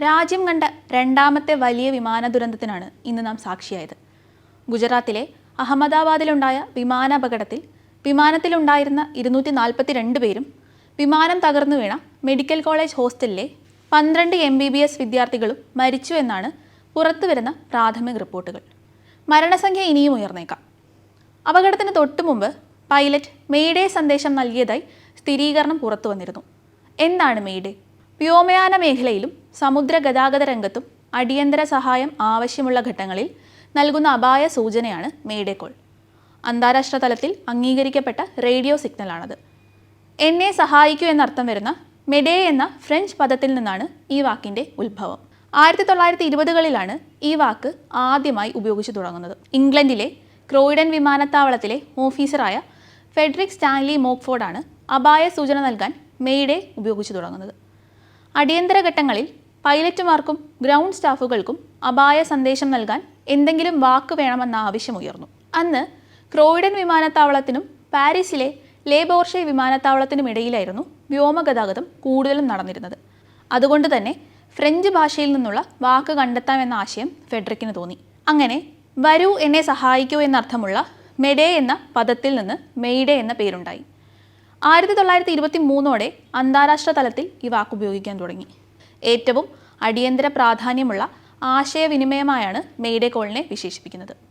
രാജ്യം കണ്ട രണ്ടാമത്തെ വലിയ വിമാന ദുരന്തത്തിനാണ് ഇന്ന് നാം സാക്ഷിയായത്. ഗുജറാത്തിലെ അഹമ്മദാബാദിലുണ്ടായ വിമാനാപകടത്തിൽ വിമാനത്തിലുണ്ടായിരുന്ന ഇരുന്നൂറ്റി നാൽപ്പത്തി രണ്ട് പേരും വിമാനം തകർന്നു വീണ മെഡിക്കൽ കോളേജ് ഹോസ്റ്റലിലെ പന്ത്രണ്ട് എം ബി ബി എസ് വിദ്യാർത്ഥികളും മരിച്ചു എന്നാണ് പുറത്തുവരുന്ന പ്രാഥമിക റിപ്പോർട്ടുകൾ. മരണസംഖ്യ ഇനിയും ഉയർന്നേക്കാം. അപകടത്തിന് തൊട്ടു മുമ്പ് പൈലറ്റ് മെയ്ഡേ സന്ദേശം നൽകിയതായി സ്ഥിരീകരണം പുറത്തു വന്നിരുന്നു. എന്താണ് മെയ്ഡേ വ്യോമയാന മേഖലയിലും സമുദ്ര ഗതാഗത രംഗത്തും അടിയന്തര സഹായം ആവശ്യമുള്ള ഘട്ടങ്ങളിൽ നൽകുന്ന അപായ സൂചനയാണ് മെയ്ഡേ കോൾ അന്താരാഷ്ട്ര തലത്തിൽ അംഗീകരിക്കപ്പെട്ട റേഡിയോ സിഗ്നലാണത്. എന്നെ സഹായിക്കൂ എന്നർത്ഥം വരുന്ന മെഡേ എന്ന ഫ്രഞ്ച് പദത്തിൽ നിന്നാണ് ഈ വാക്കിന്റെ ഉത്ഭവം. ആയിരത്തി തൊള്ളായിരത്തി ഇരുപതുകളിലാണ് ഈ വാക്ക് ആദ്യമായി ഉപയോഗിച്ചു തുടങ്ങുന്നത്. ഇംഗ്ലണ്ടിലെ ക്രോയിഡൻ വിമാനത്താവളത്തിലെ ഓഫീസറായ ഫെഡറിക് സ്റ്റാൻലി മോക്ഫോർഡാണ് അപായ സൂചന നൽകാൻ മെയ്ഡേ ഉപയോഗിച്ചു തുടങ്ങുന്നത്. അടിയന്തര ഘട്ടങ്ങളിൽ പൈലറ്റുമാർക്കും ഗ്രൗണ്ട് സ്റ്റാഫുകൾക്കും അപായ സന്ദേശം നൽകാൻ എന്തെങ്കിലും വാക്ക് വേണമെന്ന ആവശ്യമുയർന്നു അന്ന് ക്രോയിഡൻ വിമാനത്താവളത്തിനും പാരീസിലെ ലേബോർഷെ വിമാനത്താവളത്തിനും ഇടയിലായിരുന്നു വ്യോമഗതാഗതം കൂടുതലും നടന്നിരുന്നത്. അതുകൊണ്ട് തന്നെ ഫ്രഞ്ച് ഭാഷയിൽ നിന്നുള്ള വാക്ക് കണ്ടെത്താമെന്ന ആശയം ഫെഡറിക്കിന് തോന്നി. അങ്ങനെ വരൂ എന്നെ സഹായിക്കൂ എന്നർത്ഥമുള്ള മെഡേ എന്ന പദത്തിൽ നിന്ന് മെയ്ഡേ എന്ന പേരുണ്ടായി. ആയിരത്തി തൊള്ളായിരത്തി ഇരുപത്തി മൂന്നോടെ അന്താരാഷ്ട്ര തലത്തിൽ ഈ വാക്ക് ഉപയോഗിക്കാൻ തുടങ്ങി. ഏറ്റവും അടിയന്തര പ്രാധാന്യമുള്ള ആശയവിനിമയമായാണ് മെയ്ഡേ കോളിനെ വിശേഷിപ്പിക്കുന്നത്.